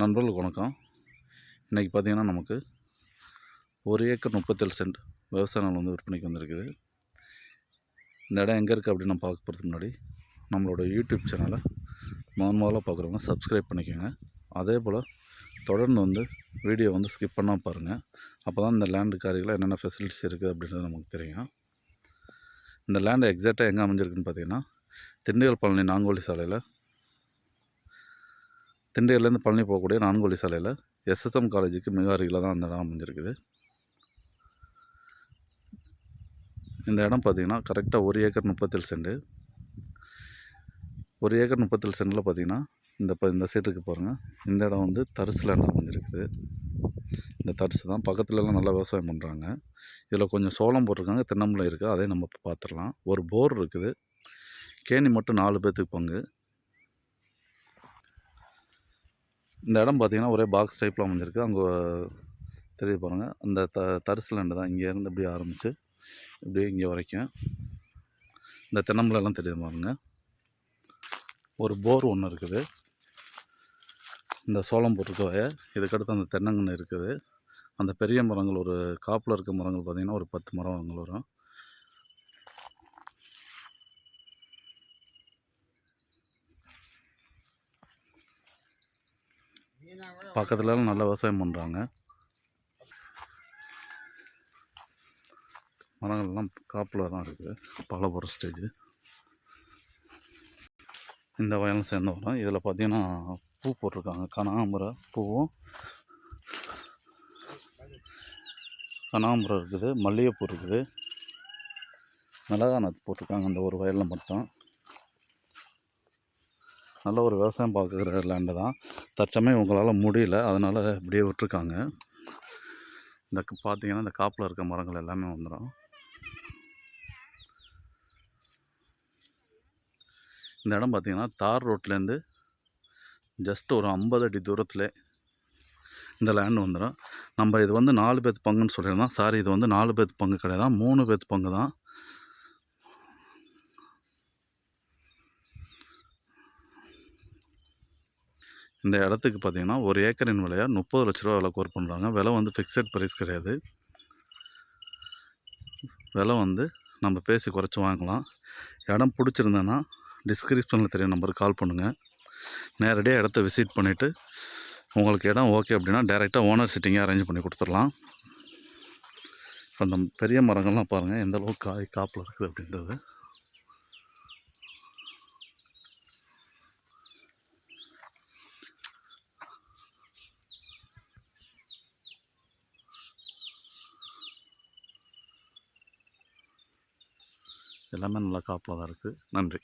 நண்பர்களுக்கு வணக்கம். இன்றைக்கி பார்த்தீங்கன்னா நமக்கு ஒரு ஏக்கர் முப்பத்தேழு சென்ட் விவசாய நிலம் வந்து விற்பனைக்கு வந்திருக்குது. இந்த இடம் எங்கே இருக்குது அப்படின்னு நம்ம பார்க்க போகிறதுக்கு முன்னாடி நம்மளோட யூடியூப் சேனலை முதன் முதலாக பார்க்குறவங்க சப்ஸ்கிரைப் பண்ணிக்கோங்க. அதே போல் தொடர்ந்து வந்து வீடியோ வந்து ஸ்கிப் பண்ணால் பாருங்கள் அப்போ தான் இந்த லேண்டு காரியில் என்னென்ன ஃபெசிலிட்டிஸ் இருக்குது அப்படின்றது நமக்கு தெரியும். இந்த லேண்டு எக்ஸாக்டாக எங்கே அமைஞ்சிருக்குன்னு பார்த்தீங்கன்னா திண்டுக்கல் பழனி நாங்கோலி சாலையில் திண்டையிலேருந்து பழனி போகக்கூடிய நான்குவழி சாலையில் எஸ்எஸ்எம் காலேஜுக்கு மிக அருகில் தான் அந்த இடம் அமைஞ்சிருக்குது. இந்த இடம் பார்த்தீங்கன்னா கரெக்டாக ஒரு ஏக்கர் முப்பத்தேழு சென்ட் ஒரு ஏக்கர் முப்பத்தேழு சென்டில் பார்த்திங்கன்னா இந்த இப்போ இந்த சீட்டுக்கு பாருங்கள் இந்த இடம் வந்து தரிசு லேண்ட் அமைஞ்சிருக்குது. இந்த தரிசு தான் பக்கத்துலலாம் நல்லா விவசாயம் பண்ணுறாங்க இதில் கொஞ்சம் சோளம் போட்டிருக்காங்க தென்னம்பிள்ளை இருக்குது அதையும் நம்ம பார்த்துடலாம் ஒரு போர் இருக்குது. கேணி மட்டும் நாலு பேர்த்துக்கு பங்கு. இந்த இடம் பார்த்தீங்கன்னா ஒரே பாக்ஸ் டைப்பில் அமைஞ்சிருக்கு. அங்கே தெரியுது பாருங்கள் அந்த த தரிசுலேண்டு தான் இங்கேருந்து இப்படி ஆரம்பித்து இப்படியே இங்கே வரைக்கும். இந்த தென்னம்பிள்ளைலாம் தெரியுது பாருங்க. ஒரு போர் ஒன்று இருக்குது. இந்த சோளம் போட்டிருக்க இதுக்கடுத்து அந்த தென்னங்கன்று இருக்குது. அந்த பெரிய மரங்கள் ஒரு காப்பில் இருக்க மரங்கள் பார்த்திங்கன்னா ஒரு பத்து மரங்கள் வரும். பக்கத்துலலாம் நல்லா விவசாயம் பண்ணுறாங்க மரங்கள்லாம் காப்பில் தான் இருக்குது பல போகிற ஸ்டேஜ் இந்த வயலும் சேர்ந்த வரோம் இதில் பார்த்தீங்கன்னா பூ போட்டிருக்காங்க. கனகாம்பரம் பூவும் கனகாம்பரம் இருக்குது. மல்லிகைப்பூ இருக்குது. மிளகா நாற்று போட்டிருக்காங்க. அந்த ஒரு வயலில் மட்டும். நல்ல ஒரு விவசாயம் பார்க்குற லேண்டு தான். தற்சமயம் உங்களால் முடியல. அதனால் இப்படியே விட்டுருக்காங்க. இந்த பார்த்திங்கன்னா பார்த்தீங்கன்னா இந்த காப்பில் இருக்க மரங்கள் எல்லாமே வந்துடும் இந்த இடம் பார்த்திங்கன்னா தார் ரோட்லேருந்து ஜஸ்ட் ஒரு ஐம்பது அடி தூரத்தில் இந்த லேண்ட் வந்துடும் நம்ம இது வந்து நாலு பேர்த்து பங்குன்னு சொல்லியிருந்தோம். சாரி இது வந்து நாலு பேர்த்து பங்கு கிடையாது. மூணு பேர்த்து பங்கு தான். இந்த இடத்துக்கு பார்த்தீங்கன்னா ஒரு ஏக்கரின் விலையை முப்பது லட்ச ரூபா விலை கோர் பண்ணுறாங்க விலை வந்து ஃபிக்ஸட் ப்ரைஸ் கிடையாது. விலை வந்து நம்ம பேசி குறைச்சி வாங்கலாம். இடம் பிடிச்சிருந்தேன்னா டிஸ்கிரிப்ஷனில் தெரிய நம்பருக்கு கால் பண்ணுங்கள் நேரடியாக இடத்த விசிட் பண்ணிவிட்டு உங்களுக்கு இடம் ஓகே அப்படின்னா டேரெக்டாக ஓனர் சிட்டிங்கே அரேஞ்ச் பண்ணி கொடுத்துடலாம். இப்போ அந்த பெரிய மரங்கள்லாம் பாருங்கள் எந்தளவுக்கு காய் காப்பில் இருக்குது அப்படின்றது. எல்லாமே நல்லா காப்பில் தான் இருக்குது நன்றி.